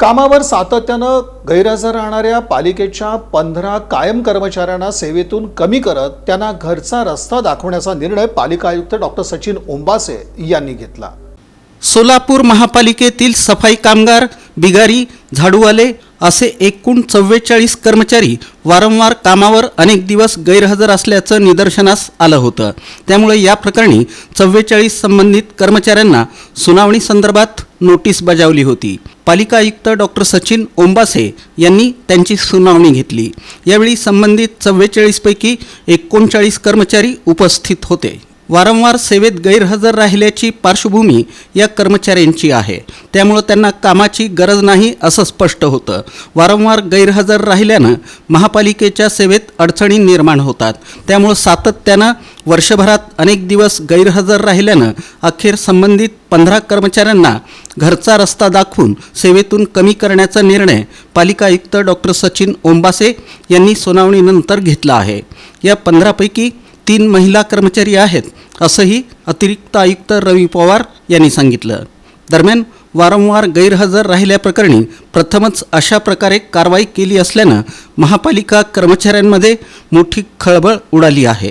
कामावर सातत्यानं गैरहजर राहणाऱ्या पालिकेच्या पंधरा कायम कर्मचाऱ्यांना सेवेतून कमी करत त्यांना घरचा रस्ता दाखवण्याचा निर्णय पालिका आयुक्त डॉक्टर सचिन ओंबासे यांनी घेतला. सोलापूर महापालिकेतील सफाई कामगार बिगारी झाडूवाले असे एकूण चव्वेचाळीस कर्मचारी वारंवार कामावर अनेक दिवस गैरहजर असल्याचं निदर्शनास आलं होतं. त्यामुळे या प्रकरणी चव्वेचाळीस संबंधित कर्मचाऱ्यांना सुनावणी संदर्भात नोटीस बजावली होती. पालिका आयुक्त डॉक्टर सचिन ओंबासे यांनी त्यांची सुनावणी घेतली. यावेळी संबंधित चव्वेचाळीसपैकी एकोणचाळीस कर्मचारी उपस्थित होते. वारंवार सेवेत गैरहजर राहिल्याची पार्श्वभूमी या कर्मचाऱ्यांची आहे. त्यामुळं त्यांना कामाची गरज नाही असं स्पष्ट होतं. वारंवार गैरहजर राहिल्यानं महापालिकेच्या सेवेत अडचणी निर्माण होतात. त्यामुळं सातत्यानं वर्षभरात अनेक दिवस गैरहजर राहिल्यानं अखेर संबंधित पंधरा कर्मचाऱ्यांना घरचा रस्ता दाखवून सेवेतून कमी करण्याचा निर्णय पालिका आयुक्त डॉक्टर सचिन ओंबासे यांनी सुनावणीनंतर घेतला आहे. या पंधरापैकी तीन महिला कर्मचारी आहेत. असंही अतिरिक्त आयुक्त रवी पवार यांनी सांगितलं. दरम्यान वारंवार गैरहजर राहिल्याप्रकरणी प्रथमच अशा प्रकारे कारवाई केली असल्यानं महापालिका कर्मचाऱ्यांमध्ये मोठी खळबळ उडाली आहे.